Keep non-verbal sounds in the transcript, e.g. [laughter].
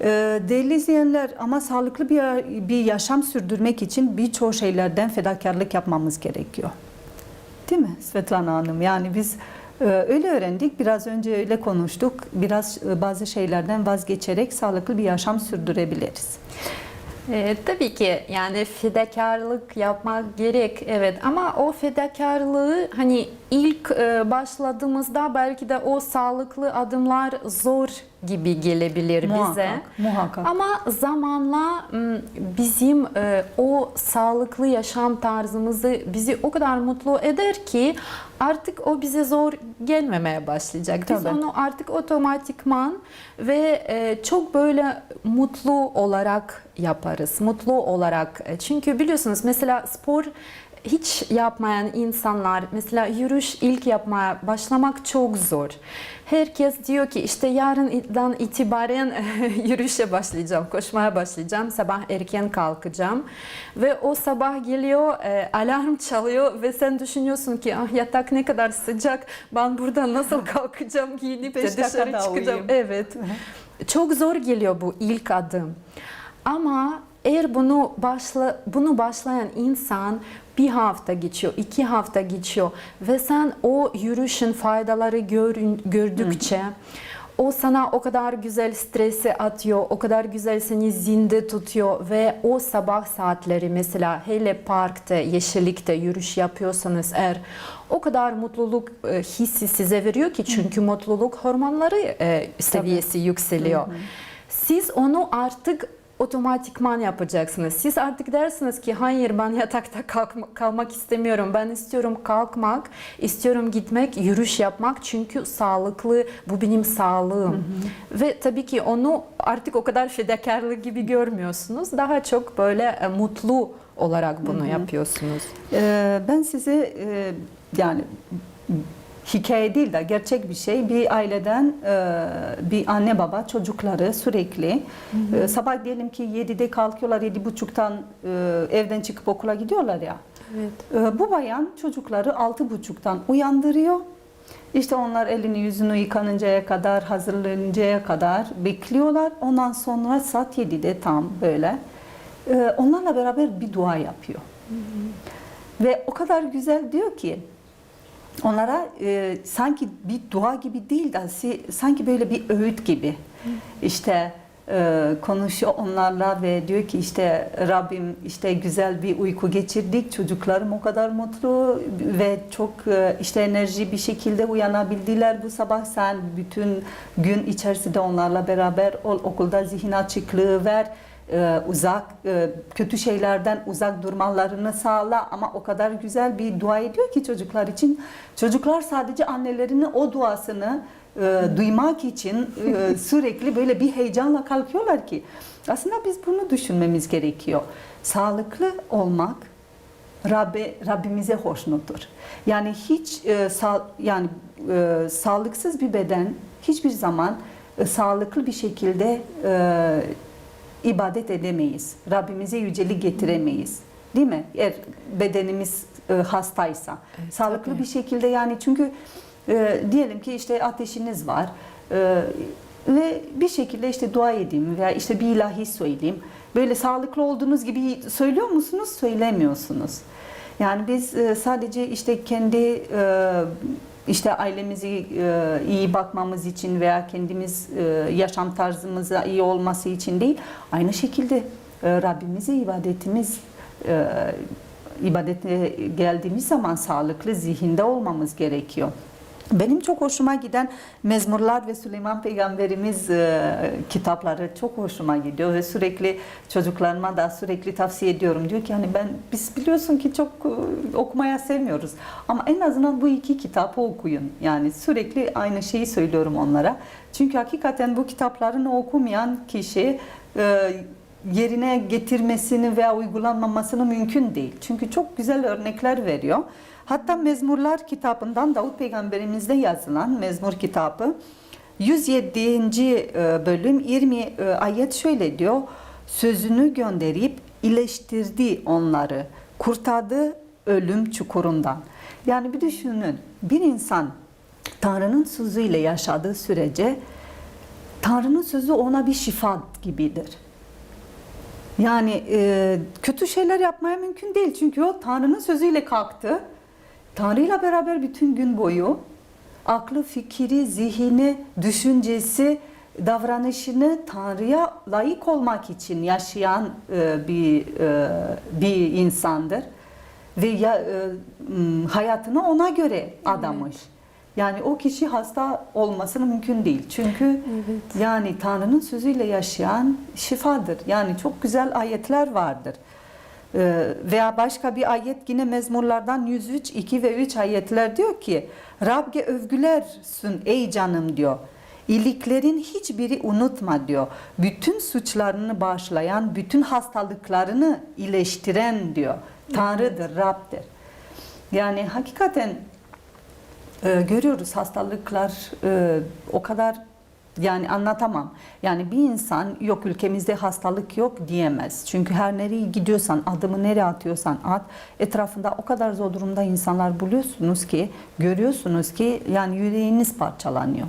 Ee, Değerli izleyenler ama sağlıklı bir, bir yaşam sürdürmek için birçok şeylerden fedakarlık yapmamız gerekiyor. Değil mi Svetlana Hanım? Yani biz e, öyle öğrendik, biraz önce öyle konuştuk. Biraz e, bazı şeylerden vazgeçerek sağlıklı bir yaşam sürdürebiliriz. Ee, tabii ki yani fedakarlık yapmak gerek evet ama o fedakarlığı hani ilk e, başladığımızda belki de o sağlıklı adımlar zor gibi gelebilir bize. Muhakkak, muhakkak. Ama zamanla bizim e, o sağlıklı yaşam tarzımızı bizi o kadar mutlu eder ki artık o bize zor gelmemeye başlayacak. Biz Tabii. onu artık otomatikman ve e, çok böyle mutlu olarak yaparız. Mutlu olarak. Çünkü biliyorsunuz mesela spor hiç yapmayan insanlar mesela yürüyüş ilk yapmaya başlamak çok zor. Herkes diyor ki işte yarından itibaren [laughs] yürüyüşe başlayacağım, koşmaya başlayacağım, sabah erken kalkacağım ve o sabah geliyor, e, alarm çalıyor ve sen düşünüyorsun ki ah yatak ne kadar sıcak, ben burada nasıl [laughs] kalkacağım giyinip de dışarı çıkacağım. uyuyayım. Evet. Çok zor geliyor bu ilk adım. Ama eğer bunu başla bunu başlayan insan bir hafta geçiyor, iki hafta geçiyor ve sen o yürüyüşün faydaları görün, gördükçe o sana o kadar güzel stresi atıyor, o kadar güzel seni zinde tutuyor ve o sabah saatleri mesela hele parkta, yeşillikte yürüyüş yapıyorsanız eğer o kadar mutluluk e, hissi size veriyor ki çünkü mutluluk hormonları e, seviyesi yükseliyor. Siz onu artık otomatikman yapacaksınız. Siz artık dersiniz ki hayır ben yatakta kalkma- kalmak istemiyorum. Ben istiyorum kalkmak, istiyorum gitmek, yürüyüş yapmak çünkü sağlıklı bu benim sağlığım. Ve tabii ki onu artık o kadar fedakarlık gibi görmüyorsunuz. Daha çok böyle e, mutlu olarak bunu yapıyorsunuz. Ee, ben size e, yani hikaye değil de gerçek bir şey bir aileden e, bir anne baba çocukları sürekli e, sabah diyelim ki 7'de kalkıyorlar 7.30'dan e, evden çıkıp okula gidiyorlar ya. Evet. E, bu bayan çocukları 6.30'dan uyandırıyor. İşte onlar elini yüzünü yıkanıncaya kadar, hazırlanıncaya kadar bekliyorlar. Ondan sonra saat 7'de tam böyle e, onlarla beraber bir dua yapıyor. Ve o kadar güzel diyor ki onlara e, sanki bir dua gibi değil de sanki böyle bir öğüt gibi. İşte e, konuşuyor onlarla ve diyor ki işte Rabbim işte güzel bir uyku geçirdik. Çocuklarım o kadar mutlu ve çok e, işte enerji bir şekilde uyanabildiler bu sabah. Sen bütün gün içerisinde onlarla beraber ol, okulda zihin açıklığı ver e, uzak e, kötü şeylerden uzak durmalarını sağla. Ama o kadar güzel bir dua ediyor ki çocuklar için. Çocuklar sadece annelerinin o duasını e, duymak için e, [laughs] sürekli böyle bir heyecanla kalkıyorlar ki aslında biz bunu düşünmemiz gerekiyor. Sağlıklı olmak Rabbe, Rabbimize hoşnuttur. Yani hiç e, sağ, yani e, sağlıksız bir beden hiçbir zaman e, sağlıklı bir şekilde e, ibadet edemeyiz. Rabbimize yücelik getiremeyiz. Değil mi? Eğer bedenimiz e, hastaysa. Evet, Sağlıklı tabii. bir şekilde yani çünkü e, diyelim ki işte ateşiniz var e, ve bir şekilde işte dua edeyim veya işte bir ilahi söyleyeyim. Böyle sağlıklı olduğunuz gibi söylüyor musunuz? Söylemiyorsunuz. Yani biz e, sadece işte kendi e, işte ailemizi e, iyi bakmamız için veya kendimiz e, yaşam tarzımıza iyi olması için değil, aynı şekilde e, Rabbimize ibadetimiz e, ibadete geldiğimiz zaman sağlıklı zihinde olmamız gerekiyor. Benim çok hoşuma giden Mezmurlar ve Süleyman Peygamberimiz e, kitapları çok hoşuma gidiyor ve sürekli çocuklarıma da sürekli tavsiye ediyorum. Diyor ki hani ben biz biliyorsun ki çok e, okumaya sevmiyoruz ama en azından bu iki kitabı okuyun. Yani sürekli aynı şeyi söylüyorum onlara. Çünkü hakikaten bu kitaplarını okumayan kişi e, yerine getirmesini veya uygulanmamasını mümkün değil. Çünkü çok güzel örnekler veriyor. Hatta Mezmurlar kitabından Davut Peygamberimizde yazılan Mezmur kitabı 107. e, bölüm 20 e, ayet şöyle diyor. Sözünü gönderip iyileştirdi onları. Kurtardı ölüm çukurundan. Yani bir düşünün bir insan Tanrı'nın sözüyle yaşadığı sürece Tanrı'nın sözü ona bir şifa gibidir. Yani e, kötü şeyler yapmaya mümkün değil. Çünkü o Tanrı'nın sözüyle kalktı. Tanrı'yla beraber bütün gün boyu aklı, fikri, zihni, düşüncesi, davranışını Tanrı'ya layık olmak için yaşayan e, bir e, bir insandır ve ya, e, hayatını ona göre adamış. Yani o kişi hasta olması mümkün değil. Çünkü Evet. yani Tanrı'nın sözüyle yaşayan şifadır. Yani çok güzel ayetler vardır. Ee, veya başka bir ayet yine Mezmurlardan 103, 2 ve 3 ayetler diyor ki Rab'ge övgülersin ey canım diyor. İyiliklerin hiçbiri unutma diyor. Bütün suçlarını bağışlayan, bütün hastalıklarını iyileştiren diyor. Tanrı'dır, Rab'dir. Yani hakikaten e, görüyoruz hastalıklar e, o kadar yani anlatamam. Yani bir insan yok ülkemizde hastalık yok diyemez. Çünkü her nereye gidiyorsan, adımı nereye atıyorsan at, etrafında o kadar zor durumda insanlar buluyorsunuz ki, görüyorsunuz ki yani yüreğiniz parçalanıyor.